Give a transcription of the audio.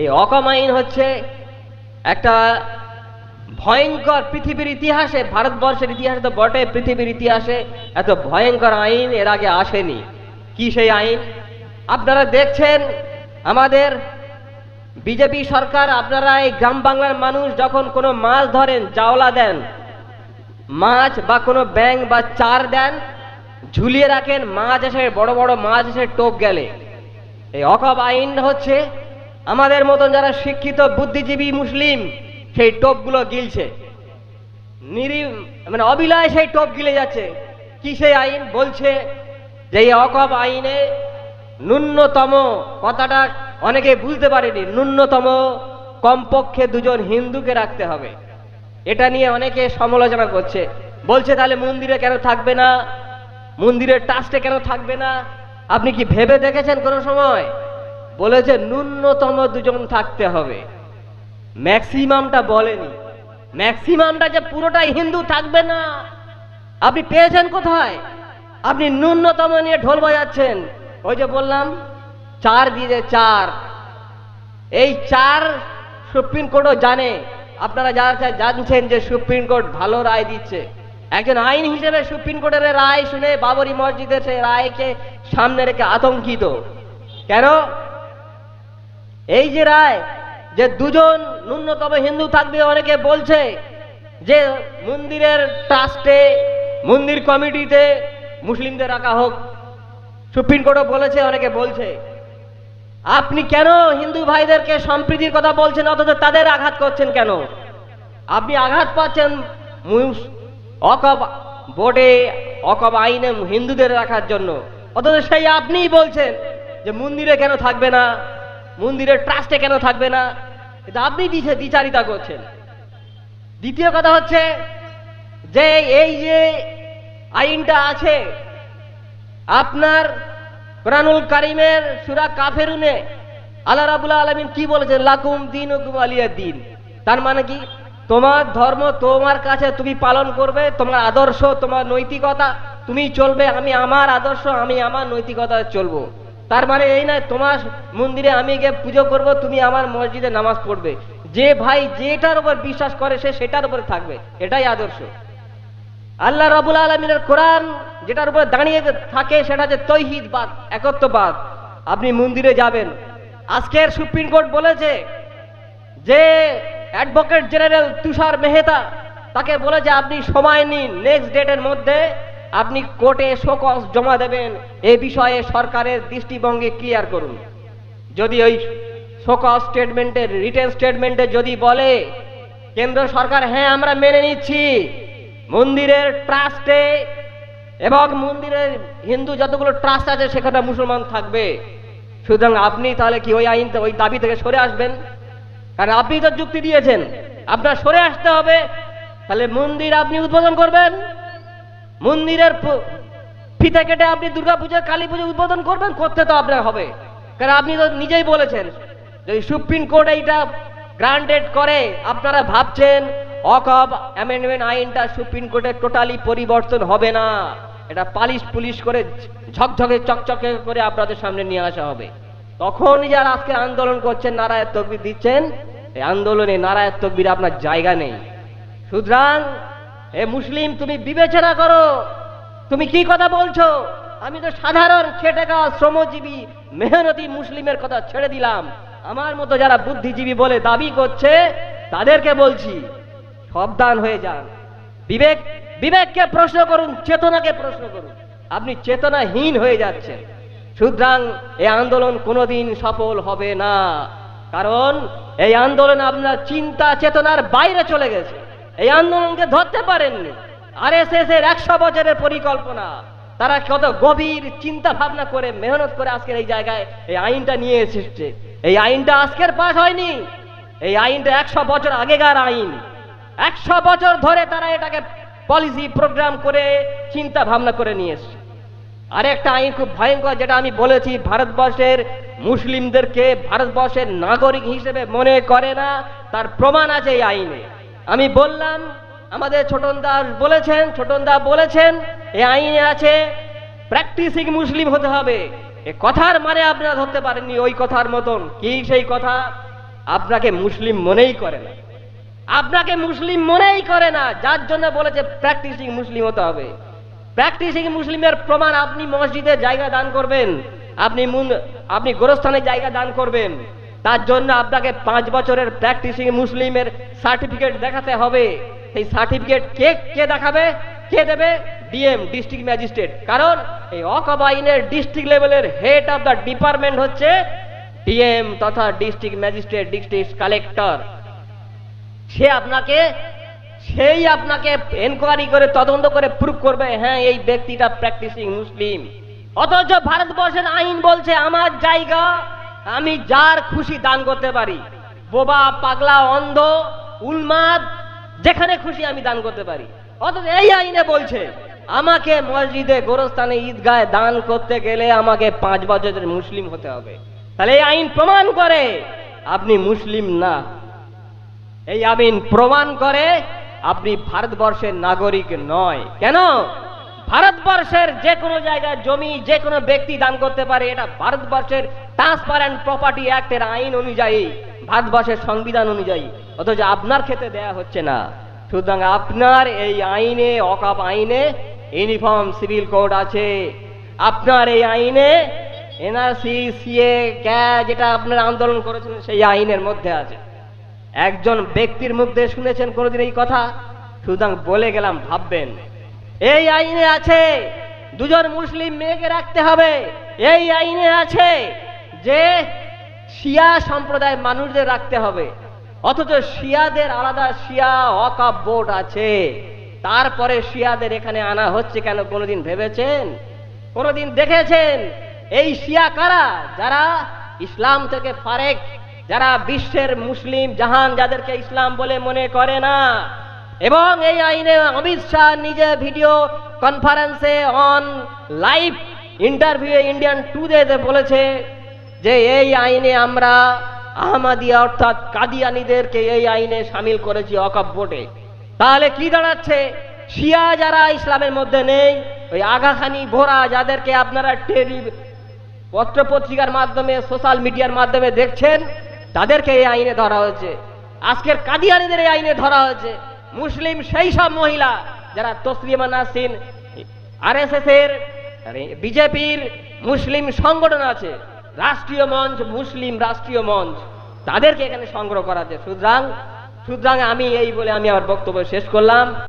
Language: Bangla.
এই অকম আইন হচ্ছে একটা ভয়ঙ্কর পৃথিবীর ইতিহাসে, ভারতবর্ষের ইতিহাসে তো বটে, পৃথিবীর ইতিহাসে এত ভয়ঙ্কর আইন এর আগে আসেনি। কি সেই আইন? আপনারা দেখছেন আমাদের বিজেপি সরকার, আপনারা এই গ্রাম বাংলার মানুষ যখন কোনো মাছ ধরেন জাওলা দেন, মাছ বা কোনো ব্যাং বা চার দেন, ঝুলিয়ে রাখেন, মাছ এসে বড় বড় মাছ এসে টোপ গেলে। এই অকব আইন হচ্ছে আমাদের মতন যারা শিক্ষিত, বুদ্ধিজীবী মুসলিম, সেই টোপগুলো গিলছে। নিরি মানে অবিলায় সেই টোপ গিলে যাচ্ছে। কি সেই আইন? বলছে যে এই অকব আইনে ন্যূনতম কথাটা অনেকে বুঝতে পারেনি, ন্যূনতম কমপক্ষে দুজন হিন্দুকে রাখতে হবে। এটা নিয়ে অনেকে সমালোচনা করছে। বলছে তাহলে মন্দিরে কেন থাকবে না? মন্দিরের ট্রাস্টে কেন থাকবে না? আপনি কি ভেবে দেখেছেন কোনো সময়? বলেছে ন্যূনতম দুজন থাকতে হবে। ম্যাক্সিমামটা বলেনি। ম্যাক্সিমামটা যে পুরোটাই হিন্দু থাকবে না। আপনি পেয়েছেন কোথায়? আপনি ন্যূনতম নিয়ে ঢোল বাজাচ্ছেন। ওই যে বললাম, চার দিয়ে চার। এই চার সুপ্রিম কোর্টও জানে। আপনারা যারা জানছেন যে সুপ্রিম কোর্ট ভালো রায় দিচ্ছে। একজন আইন হিসেবে সুপ্রিম কোর্টের রায় শুনে বাবরি মসজিদের সেই রায়কে সামনে রেখে আতঙ্কিত। কেন? এই যে রায় যে দুজন ন্যূনতম হিন্দু থাকবে, অনেকে বলছে যে মন্দিরের ট্রাস্টে, মন্দির কমিটিতে মুসলিমদের রাখা হোক। সুপ্রিম কোর্টও বলেছে, অনেকে বলছে। আপনি কেন হিন্দু ভাইদেরকে সম্প্রীতির কথা বলছেন, অথচ তাদের আঘাত করছেন কেন? আপনি আঘাত পাচ্ছেন অকব বোর্ডে অকব আইনে হিন্দুদের রাখার জন্য। অথচ সেই আপনিই বলছেন যে মন্দিরে কেন থাকবে না? মন্দিরের ট্রাস্টে কেন থাকবে না? এটা আপনি দ্বিচারিতা করছেন। দ্বিতীয় কথা হচ্ছে যে এই যে আইনটা আছে, আপনার কোরআনুল কারিমের সুরা কাফেরুনে আল্লাহ রাবুল আলমিন কি বলেছেন? লাকুম দিন ও আলিয়া দিন তার মানে কি? তোমার ধর্ম তোমার কাছে তুমি পালন করবে, তোমার আদর্শ, তোমার নৈতিকতা, তুমি চলবে, আমি আমার আদর্শ, আমি আমার নৈতিকতা চলবো। তার মানে এই নয়, তোমার মন্দিরে আমি গিয়ে পুজো করব, তুমি আমার মসজিদে নামাজ পড়বে। যে ভাই যেটার উপর বিশ্বাস করে, সে সেটার উপরে থাকবে। এটাই আদর্শ। আল্লাহ রাবুল আলমিনের কোরআন যেটার উপরে দাঁড়িয়ে থাকে, সেটা হচ্ছে তৈহিদবাদ, একত্ববাদ। আপনি মন্দিরে যাবেন। আজকের সুপ্রিম কোর্ট বলেছে যে অ্যাডভোকেট জেনারেল তুষার মেহতা তাকে বলেছে, আপনি সময় নিন নেক্সট ডেটের মধ্যে আপনি কোর্টে শোকস জমা দেবেন, এ বিষয়ে সরকারের দৃষ্টিভঙ্গি ক্লিয়ার করুন। যদি ওই শোকস স্টেটমেন্টের রিটেন স্টেটমেন্টে যদি বলে, কেন্দ্র সরকার হ্যাঁ আমরা মেনে নিচ্ছি। মন্দিরের ট্রাস্টে এবং মন্দিরের হিন্দু যতগুলো ট্রাস্ট আছে, সেখানে মুসলমান থাকবে। সুতরাং আপনি তাহলে কি ওই আইন, ওই দাবি থেকে সরে আসবেন? কারণ আপনি তো যুক্তি দিয়েছেন। আপনার সরে আসতে হবে। তাহলে মন্দির আপনি উদ্বোধন করবেন। মন্দিরের ফিতে কেটে আপনি দুর্গা পুজো, কালী পুজো উদ্বোধন করবেন, করতে তো আপনার হবে। কারণ আপনি তো নিজেই বলেছেন যদি সুপ্রিম কোর্ট এইটা গ্রান্টেড করে। আপনারা ভাবছেন অকব অ্যামেন্ডমেন্ট আইনটা সুপ্রিম কোর্টে টোটালি পরিবর্তন হবে না। এটা পালিশ পুলিশ করে ঝকঝকে, চকচকে করে আপনাদের সামনে নিয়ে আসা হবে। তখন যারা আজকে আন্দোলন করছেন, নারায়ণ তকবির দিচ্ছেন, এই আন্দোলনে নারায়ণ তকবির আপনার জায়গা নেই। সুতরাং এ মুসলিম, তুমি বিবেচনা করো। তুমি কি কথা বলছো? আমি তো সাধারণ খেটে খাওয়া শ্রমজীবী, মেহনতি মুসলিমের কথা ছেড়ে দিলাম। আমার মতো যারা বুদ্ধিজীবী বলে দাবি করছে, তাদেরকে বলছি, সাবধান হয়ে যান। বিবেক, বিবেককে প্রশ্ন করুন, চেতনাকে প্রশ্ন করুন। আপনি চেতনাহীন হয়ে যাচ্ছেন। সুতরাং এই আন্দোলন কোনোদিন সফল হবে না। কারণ এই আন্দোলন আপনার চিন্তা চেতনার বাইরে চলে গেছে। এই আন্দোলনকে ধরতে পারেননি। আর এস এস এর একশো বছরের পরিকল্পনা। তারা কত গভীর চিন্তা ভাবনা করে, মেহনত করে আজকের এই জায়গায় এই আইনটা নিয়ে এসেছে। এই আইনটা আজকের পাশ হয়নি। এই আইনটা একশো বছর আগেকার আইন। একশো বছর ধরে তারা এটাকে পলিসি প্রোগ্রাম করে চিন্তা ভাবনা করে নিয়ে এসছে। আরেকটা আইন খুব ভয়ঙ্কর, যেটা আমি বলেছি, ভারতবর্ষের মুসলিমদেরকে ভারতবর্ষের নাগরিক হিসেবে মনে করে না। তার প্রমাণ আছে এই আইনে। আমি বললাম, আমাদের ছোটন দাস বলেছেন, ছোটন দা বলেছেন এই আইনে আছে প্র্যাকটিসিং মুসলিম হতে হবে। এ কথার মানে আপনারা ধরতে পারেননি, ওই কথার মতন। কি সেই কথা? আপনাকে মুসলিম মনেই করে না। আপনাকে মুসলিম মনেই করে না, যার জন্য বলেছে প্র্যাকটিসিং মুসলিম হতে হবে। প্র্যাকটিসিং মুসলিমের প্রমাণ আপনি মসজিদে জায়গা দান করবেন, আপনি মুন- আপনি গোরস্থানে জায়গা দান করবেন। তার জন্য আপনাকে পাঁচ বছরের প্র্যাকটিসিং মুসলিমের সার্টিফিকেট দেখাতে হবে। সেই সার্টিফিকেট কে কে দেখাবে? কে দেবে? ডিএম ডিস্ট্রিক্ট ম্যাজিস্ট্রেট কারণ এই অকবাইনের ডিস্ট্রিক্ট লেভেলের হেড অফ দ্য ডিপার্টমেন্ট হচ্ছে ডিএম তথা ডিস্ট্রিক্ট ম্যাজিস্ট্রেট ডিস্ট্রিক্ট কালেক্টর সে আপনাকে, সেই আপনাকে এনকোয়ারি করে, তদন্ত করে প্রুভ করবে হ্যাঁ এই ব্যক্তিটা প্র্যাকটিসিং মুসলিম। অথচ ভারতবর্ষের আইন বলছে, আমার জায়গা আমি যার খুশি দান করতে পারি, বোবা, পাগলা, অন্ধ, উলমাদ, যেখানে খুশি আমি দান করতে পারি। অথচ এই আইনে বলছে, আমাকে মসজিদে গোরস্থানে ঈদগায় দান করতে গেলে আমাকে পাঁচ বছরের মুসলিম হতে হবে। তাহলে এই আইন প্রমাণ করে, আপনি মুসলিম না। এই আমিন প্রমাণ করে, আপনি ভারতবর্ষের নাগরিক নয়। কেন? ভারতবর্ষের যে কোনো জায়গায় জমি, যে কোনো ব্যক্তি দান করতে পারে, এটা ভারতবর্ষের ট্রান্সপারেন্ট প্রপার্টি অ্যাক্টের আইন অনুযায়ী, ভারতবর্ষের সংবিধান অনুযায়ী, অথচ আপনার ক্ষেত্রে দেয়া হচ্ছে না। সুতরাং আপনার এই আইনে, অকাপ আইনে ইউনিফর্ম সিভিল কোড আছে। আপনার এই আইনে এনআরসি সিএ ক্যা যেটা আপনারা আন্দোলন করেছিলেন, সেই আইনের মধ্যে আছে। একজন ব্যক্তির মুখে শুনেছেন কোনোদিন এই কথা? সুতরাং বলে গেলাম, ভাববেন। এই আইনে আছে, দুজন মুসলিম মেয়েকে রাখতে হবে। এই আইনে আছে যে শিয়া সম্প্রদায়ের মানুষদের রাখতে হবে। অথচ শিয়াদের আলাদা শিয়া অকাপ বোর্ড আছে। তারপরে শিয়াদের এখানে আনা হচ্ছে কেন কোনোদিন ভেবেছেন? কোনোদিন দেখেছেন? এই শিয়া কারা? যারা ইসলাম থেকে ফারেক, যারা বিশ্বের মুসলিম জাহান যাদেরকে ইসলাম বলে মনে করে না। এবং এই আইনে অমিত শাহ নিজে ভিডিও কনফারেন্সে অন লাইভ ইন্টারভিউ ইন্ডিয়ান টুডেতে বলেছে যে এই আইনে আমরা আহমাদিয়া অর্থাৎ কাদিয়ানিদেরকে এই আইনে সামিল করেছি অকাপ বোর্ডে তাহলে কি দাঁড়াচ্ছে? শিয়া যারা ইসলামের মধ্যে নেই, ওই আগাখানি ভোরা যাদেরকে আপনারা টেলি পত্র পত্রিকার মাধ্যমে, সোশ্যাল মিডিয়ার মাধ্যমে দেখছেন, তাদেরকে এই আইনে ধরা হয়েছে। আজকের কাদিয়ানিদের এই আইনে ধরা হয়েছে। মুসলিম সেই সব মহিলা যারা তসলিমা নাসিন আরএসএস এর বিজেপির মুসলিম সংগঠন আছে। রাষ্ট্রীয় মঞ্চ, মুসলিম রাষ্ট্রীয় মঞ্চ, তাদেরকে এখানে সংগ্রহ করা যায় সুতরাং সুতরাং আমি এই বলে আমি আমার বক্তব্য শেষ করলাম।